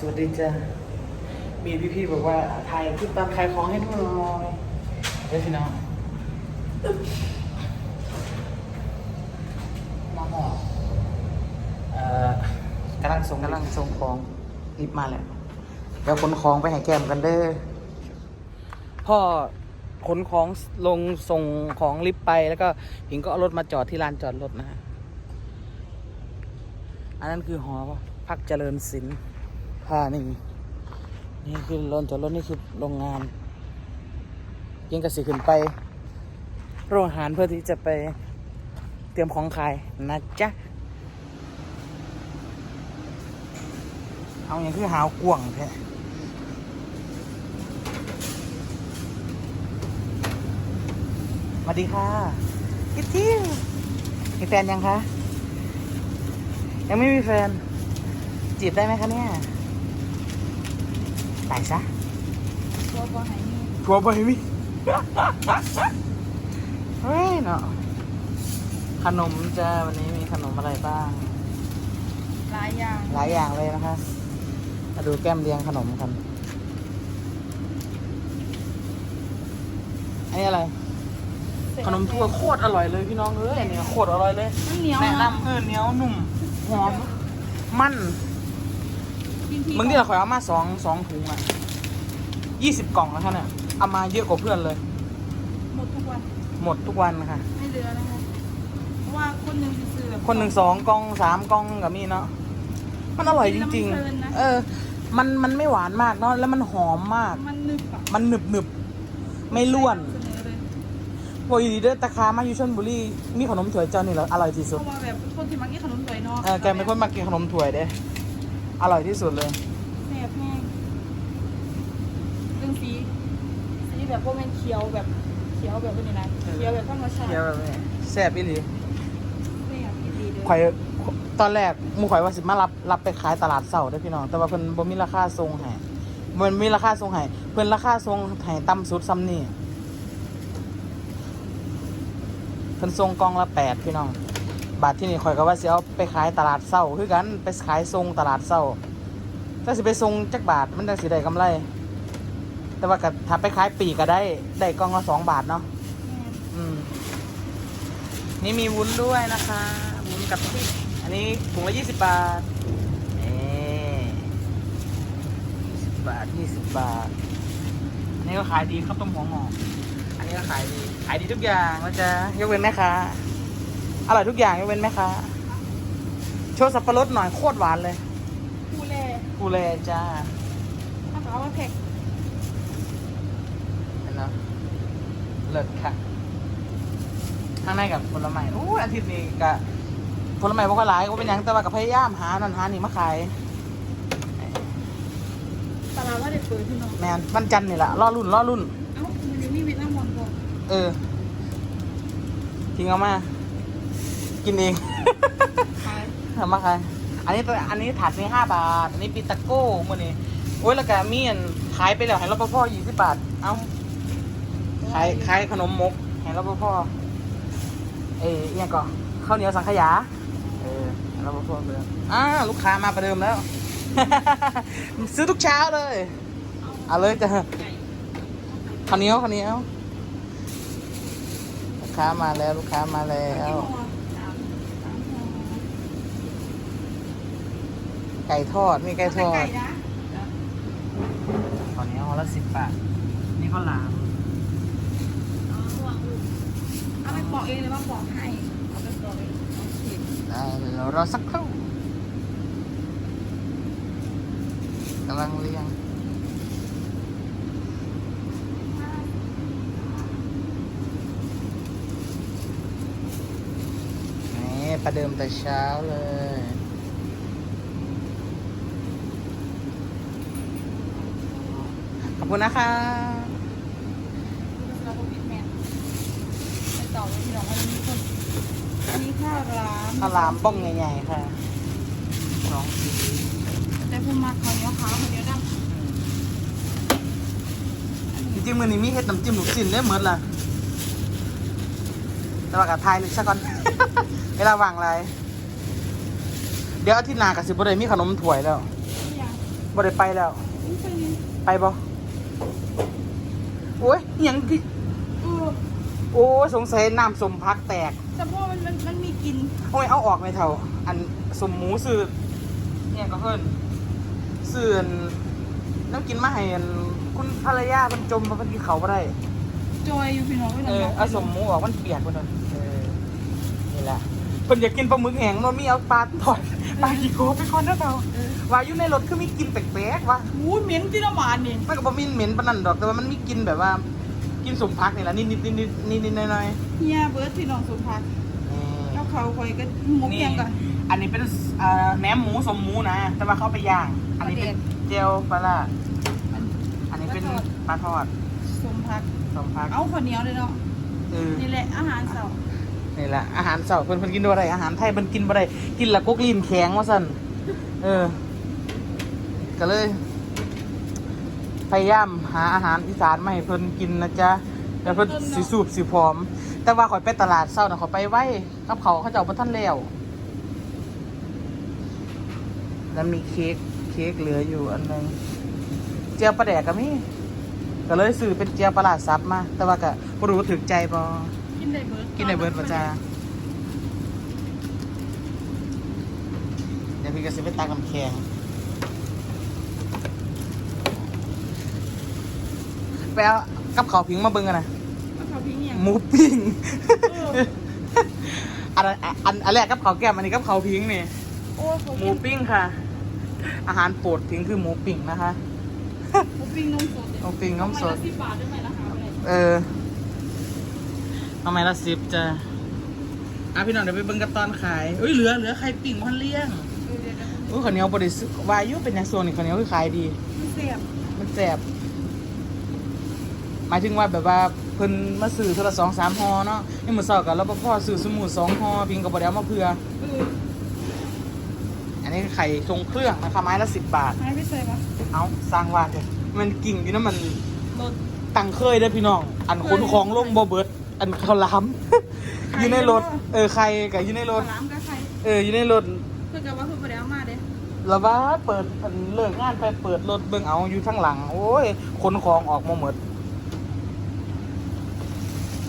สวัสดีจ้ามีพี่ๆบอกว่าถ่ายคลิปตามขายของให้ดูหน่อยเฮ้ยพี่น้องมาหมอเอ่อกำลังส่งกำลังส่งของรีบมาแล้วเดี๋ยวขนของไปให้แก้มกันเด้อพ่อขนของลงส่งของลิฟต์ไปแล้วก็ผิงก็เอารถมาจอดที่ลานจอดรถนะฮะ อันนั้นคือหอพักเจริญศิลป์ พานี่นี่คือลานจอดรถนี่คือโรงงานยังกระสีขึ้นไป โรงอาหารเพื่อที่จะไปเตรียมของขายนะจ๊ะ เอาอย่างคือหาวกว่างแท้สวัสดีค่ะคิดที่มีแฟนยังคะ ยังไม่มีแฟน จีบได้ไหมคะเนี่ย ตายซะตัวบอหายนี่ทัวร์ไปมิเฮ้ยเนาะขนมจ้าวันนี้มีขนมอะไรบ้าง หลายอย่างหลายอย่างเลยนะคะมาดูแก้มเรียงขนมกันอันนี้อะไร ขนมทั่วโคตรอร่อยเลยพี่น้องเอ้ยเนี่ยโคตรอร่อยเลย มันเหนียวแนะนำเออเหนียวหนุ่มหอม มัน กินทีมึงที่เราขอยเอามาสองสองถุงอะยี่สิบกล่องแล้วค่ะเนี่ยเอามาเยอะกว่าเพื่อนเลย หมดทุกวันหมดทุกวันค่ะ ไม่เหลือนะคะเพราะว่าคนหนึ่งซื้อแบบ คนหนึ่งสองกล่องสามกล่องกับมีเนาะมันอร่อยจริงๆเออ มันมันไม่หวานมากเนาะแล้วมันหอมมาก มันนึบอะมันหนึบหนึบไม่ล้วนเสนอเลย โอ้ยดีเด้อตะคามาอยู่ชนบุรีมีขนมถั่วยเจ้านี่เหรออร่อยที่เพสุด ราะว่าแบบคนที่มากินขนมสวยเนาะเออแกเป็นคนมากินขนมถั่วยเด้ อร่อยที่สุดเลยแซ่บแห้งเรื่องสี สีแบบพวกมันเขียวแบบเขียวแบบนี้นะเขียวแบบธรรมชาติเดี๋ยวแบบนี้แซ่บอีหลีแซ่บดีเลยข่อยตอนแรกหมูข่อยว่าสิมารับรับไปขายตลาดเสาได้อพี่น้อง แต่ว่าเพิ่นบ่มีราคาทรงให้มันมีราคาทรงให้เพิ่นราคาทรงให้ต่ำสุดซ้ำนี่เพิ่นทรงกล่องละแปดพี่น้อง บาทที่นี่ข่อยก็ว่าสิเอาไปขายตลาดเสาคือกันไปขายทรงตลาดเสาถ้าสิไปทรงจักบาทมันจะสิได้กำไร แต่ว่าก็ถ้าไปขายปีกก็ได้ได้กล่องละสองบาทเนาะอืมนี่มีวุ้นด้วยนะคะวุ้นกับพริกอันนี้ถุงละยี่สิบบาทยี่สิบบาทยี่สิบบาทอันนี้ก็ขายดีข้าวต้มหัวงอกอันนี้ก็ขายดีขายดีทุกอย่างนะจ๊ะยกเว้นแม่ค้า อร่อยทุกอย่างยกเว้นแม่ค้าโชว์สับปะรดหน่อยโคตรหวานเลยผู้แล่กูเลยจ้าถ้าเขาเอามาแพ็คเห็นเนาะเลิศค่ะข้างในกับผลไม้อู้อาทิตย์นี้กะผลไม้พวกหลายก็เป็นหยังแต่ว่ากับพยายามหานันหานี่มาขาย ตลาดว่าเด็ดเปิดพี่น้องแมนวันจันทร์นี่แหละล่อรุ่นล่อรุ่น เอ้ามันจะมีเวียดนามมอนก่อนเออทิ้งเอามา กินเองขายทำมาขายอันนี้ตัวอันนี้ถาดนี้ห้าบาท อันนี้ปิตาโก้มื่อนี้โอ้ยแล้วก็มีอันขายไปแล้วให้รปภยี่สิบบาท เอ้าขายขายขนมมกให้รปภเอ้ยอิหยังก่อนข้าวเหนียวสังขยา เออให้รปภไปแล้วอ่าลูกค้ามาประเดิมแล้ว ซื้อทุกเช้าเลย เอาเลยจ้ะข้าวเหนียวข้าวเหนียว ลูกค้ามาแล้วลูกค้ามาแล้ว ไก่ทอด มีไก่ทอดไก่นะข้าวเหนียวห่อละสิบบาท นี่ข้าวหลามเอาไปปอกเองเลยว่าปอกให้เอาไปปอกเองโอเคได้เดี๋ยวรอสักครู่กำลังเรียงนี่ประเดิมแต่เช้าเลย ข อบคุณนะคะเราก็ปิดแมนไปต่อเลยพี่น้องวันนี้คนอันนี้ข้าวร้านข้าวหลามบ้องใหญ่ๆค่ะสองสีแต่ผมมาข้าวเหนียวขาวข้าวเหนียวดจริงๆมือนี้มีเห็ดน้ำจิ้มลูกชิ้นได้หมดละแต่ว่ากับไทยนึกซะก่อนเวลาว่างไรเดี๋ยวอาทิตย์หน้ากับสิบได้มีขนมถ้วยแล้วำทุกอย่างบ่ได้ไปแล้วอุ้ยใช่นี่ไปบ่ โอ้ยอิหยังคือเออโอ้ยสงสัยน้ำสมพักแตก แต่พวกมันมันมันมีกลินโอ้ยเอาออกไหมเท่า อันสมหมูสื่อเนี่ยก็เพิ่นสื่ออันน้ำกินมาให้อันคุณภรรยามันจมมาเป็นกินเขาบ่ได้ จอยอยู่พี่น้องไม่เอต้องอเอาสมหมูออกมันเปียกไปหน่อยเออนี่แหละเพิ่นอยากกินปลาหมึกแห้งโนนมีเอาปลาถอด ปลากี่โคไปก่อนนะเท่าว่าอยู่ในรถคือมีกลินแปลกๆวะหูเหม็นที่น้ำหวานนี่มันก็บ่มีเหม็นปานนั้นดอกแต่ว่ามันมีกลินแบบว่า กินสมพักนี่แหละนิดนิดนิดนิดนิดนิดหน่อยเฮียเบิร์ดพี่น้องสมพักๆนี่แล้วเขาคอยก็หมกนี่เพียงก่อนอันนี้เป็นเอ่อแหนมหมูสมหมูนะ แต่ว่าเขาเอาไปย่าง อันนี้เป็นเจลปลาร้าอันอันนี้เป็นปลาทอดสมพักสมพักเอาข้าวเหนียวเลยเนาะเออนี่แหละอาหารเสาร์ นี่แหละอาหารเสาร์เพิ่นเพิ่นกินบ่ได้อาหารไทยเพิ่นกินบ่ได้กินละกุกลิ้นแข็งว่าซั่นเออ ก็เลย พยายามหาอาหารอีสานมาให้เพิ่นกินนะจ๊ะแล้วเพิ่นสิสูบสิพร้อม แต่ว่าขอยไปตลาดเช้านะขอยไปไว้กับเขาเขาเจ้าบ่ทันแล้วแล้วมีเค้กเค้กเหลืออยู่อันหนึงเจียวปลาแดกก็มีก็เลยซื้อเป็นเจียวปลาร้าดซับมา แต่ว่าก็บ่รู้ว่าถึกใจบ่ ได้เบิร์ดกินในเบิร์ดประจาเดี๋ยวพี่ก็สิไปตักน้ำแข็งไปเอากับเขาวพิงมาเบิ่งกันนะแล้วเขาพิงเนี่ยหมูปิ้ง เอออันนั้นอันอันแรกกับเขาวแก้มอันนี้กับเขาวพิงนี่ โอ้ยเขาหมูกินปิ้งค่ะ อาหารโปรดพิงคือหมูปิ้งนะคะ หมูปิ้งนมสดเนี่ยหมูปิ้งน้ำสดทำไมละสิบบาทได้ไหมราคาเท่าไหร่เออ ทำไมละสิบจะอะพี่น้องเดี๋ยวไปเบิ่งกันตอนขายเอ้ยเหลือเหลือไข่ปิ้งพันเลี้ยงเออเดี๋ยวเดี๋ยวโอ้ยข้าวเหนียวบริสุทธิ์วายุเป็นอย่างส่วนนี่ข้าวเหนียวคือขายดี มันเสียบมันแสบหมายถึงว่าแบบว่าเพิ่นมาซื้อเทอละสองสามห่อเนาะนี่มือสอบกับรปภซื้อสมุดสองห่อพิงกับบไดเอามาเพื่อเอออันนี้ไข่ทรงเครื่องนะคะไม้ละสิบบาทให้พี่ใส่ปะเอาสร้างว่าเลยมันกิ่งอยู่นะมันรถตังเคยเด้อพี่น้อง อันขนของลงบ่เบิด อันเขาล้ำ อยู่ในรถ เออใครกับอยู่ในรถร้านก็ใครเอออยู่ในรถเพื่อนกับว่าเพื่อนไปเอามาเด้แล้วว่าเปิดอันเลิกงานไปเปิดรถเบิ่งเอาอยู่ข้างหลัง โอ้ยขนของออกมาหมด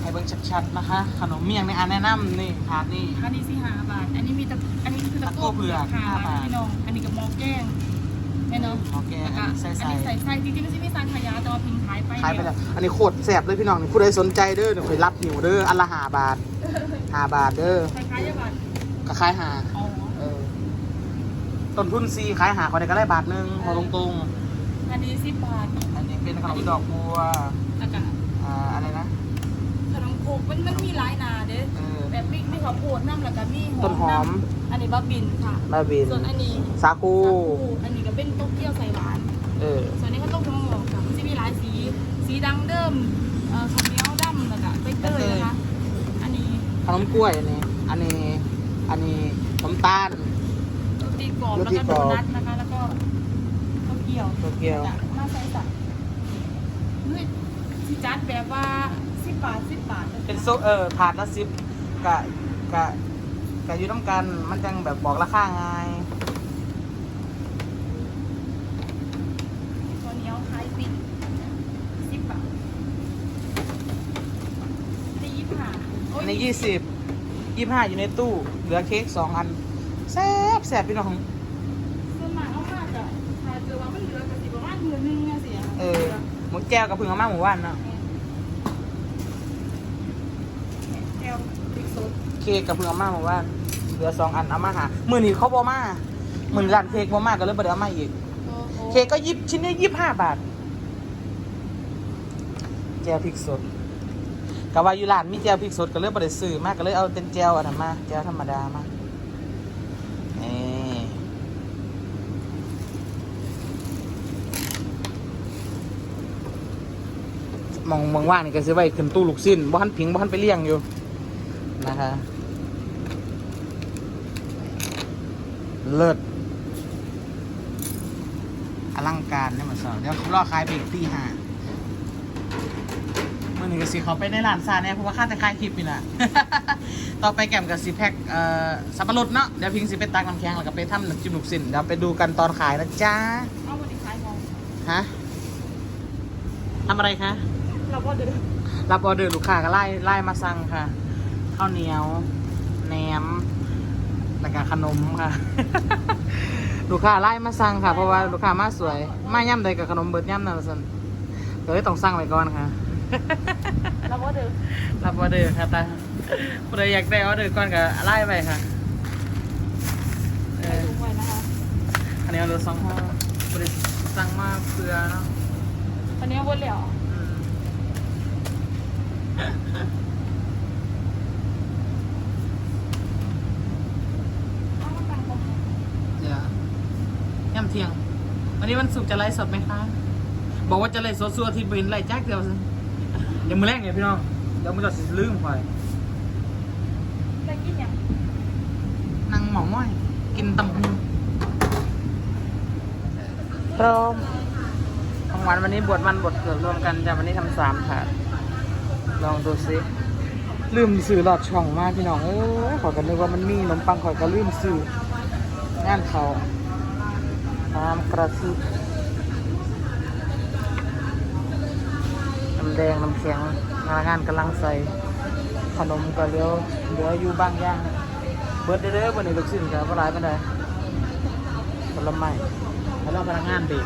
ให้เบิ่งชัดๆนะคะ ขนมเมี่ยงในอันแนะนำนี่ถาดนี่ อันนี้สี่ห้าบาท อันนี้มีตะอันนี้คือตะโก้เผือกตะโก้เผือกห้าค่ะบาท พี่น้อง อันนี้กับหมอแกง แน่เนาะโอเคแล้วอัก็นนี้ใส่อันใส่นี้ใส่ไส้จริงๆก็จะมีสารขยะแต่ว่าพิงขายไปขายไปแล้ว อันนี้โคตรแซ่บเลยพี่น้องนี่ผู้ใดสนใจเด้อเดี๋ยวคอยรับหิวเด้ออันละห้าบาทห้าบาทเด้อคล้ายๆยาบาทก็ขายหาอ๋อเออต้นทุนซีขายหาคนใดก็ได้บาทหนึงพอตรงอันนี้สิบบาทๆ อันนี้เป็นขนมดอกบัวแล้วก็อ่าอะไรนะขนมโคกมันมันมีหลายหนาเด้เออ แบบมีมีข้าวโพดน้ำแล้วก็มีต้นหอมำอันนี้บะบินค่ะ บาบิน ส่วนอันนี้สาคูสาคูอันนี้ก็ เป็นโต๊ะเกี๊ยวใส่หวาน เออ ส่วนนี้ก็ต้มขนมหมกค่ะมันจะมีหลายสี สีดังเดิมเอ่อข้าวเหนียวดำแล้วก็ใบเตยนะคะ อันนี้ขนมกล้วยอันนี้ อันนี้ อันนี้ขนมตาล โรตีกรอบโรแล้วตีก็กรโดอบนัทนะคะ แล้วก็ข้าวเกี๊ยวโตเกียวจะมาใส่สัตว์นี่ที่จัดแบบว่าสิบบาทสิบบาทเป็นโซเออถาดละสิบกะกะกะอยู่น้ำกันมันจังแบบบอกราคาไงาย ข้าวเหนียวคล้ายปิ่นสิบบาทอันนี้ยี่สิบห้าโอ้ อั ย นนี้ยี่สิบยี่ห้าอยู่ในตู้ เหลือเค้กสองอันแซ่บแซ่บพี่น้องส่วนมากเอามากอะถ้าเจอว่ามันเหลือก็สิประมาณหมื่นหนึงเนี่ยสิะเออ หมูแก้วกับพึ่งอาม่าหมูว่านเนาะ แก้วพริกสดเค้กกับพึ่งอาม่าหมูว่านเหลือสองอันเอามาหามือนี้เขาบอมามือนี้ร้านเค้กบอมาก็เลยบ่ได้เอามาอีก โอ้โหเค้กก็ยิบชิ้นนี้ยี่ห้าบาทแจวพริกสด กะว่าอยู่ร้านมีแจวพริกสดก็เลยบ่ได้ซื้อมากก็เลยเอาเป็นแจวอันนั้นมาแจวธรรมดามานี่มองมองว่างนี่ก็ซื้อไว้ขึ้นตู้ลูกสิ้นบ่ทันผิงบ่ทันไปเลี้ยงอยู่นะคะเลิศอลังการเนี่ยมาสอนเดี๋ยวเขารอขายเบรกตีห้า มื่อนึ่งก็สิเขาไปในร้านซาเนี่ยเพราะว่าค่าแต่ขายคลิปนี่แหละ ต่อไปแกมกับสิแพ็คเอ่อสับปะรดเนาะเดี๋ยวพิงสิไปตักน้ำแข็งแล้วก็ไปทำน้ำจิ้มลูกสินเดี๋ยวไปดูกันตอนขายนะจ๊ะเอาวัสดีค่ะฮะทำอะไรคะเราก็เดินรับออเดอร์ลูกค้าก็ไล่ไล่มาสั่งค่ะข้าวเหนียวแหนมแล้วก็ขนมค่ะ ลูกค้าไล่มาสั่งค่ะ เพราะว่าลูกค้ามาสวย มาย่ำใดกับขนมเบิดย่ำนั่นสันเลยต้องสั่งไว้ก่อนค่ะ เราก็เดินรับออเดอร์ค่ะตาผู้ใดอยากได้ออเดอร์ก่อนก็ไล่ไปค่ะเอไปอถุงไว้นะคะอันนี้เอาเรือสองห้องผู้ใดสั่งมาเพื่อเนาะตอนนี้วนแล้วอืมเอามาตั้งตรงนี้เดี๋ยวย่ำเที่ยง วันนี้วันศุกร์จะไลฟ์สดไหมคะ บอกว่าจะไลฟ์สดสัวอาที่เป็นไลฟ์แจ็คเดียวสิเดี๋ ยวมือแรกไงพี่น้องเดี๋ยวมันจะสิลืมไปได้กินยังนั่งหมองม้อย กินตำหูพร้อมของหวานวันนี้บวชมันบวชเกิดรวมกันจะวันนี้ทำสามถาดลองดูสิลืมซื้อหลอดช่องมากพี่น้องเอ้ยขอยกันนึกว่ามันมีขนมปังขอยก็ลืมซื้องานเขาน้ำกระซิบำแดงน้ำแข็งพนักงานกำลังใส่ขนมก็เลี้ยวเหลืออยู่บางอย่าง เบิดเด้อวันนี้ลูกศิษย์กับปลายเป็นไรผลไม้แล้วพนักงานดี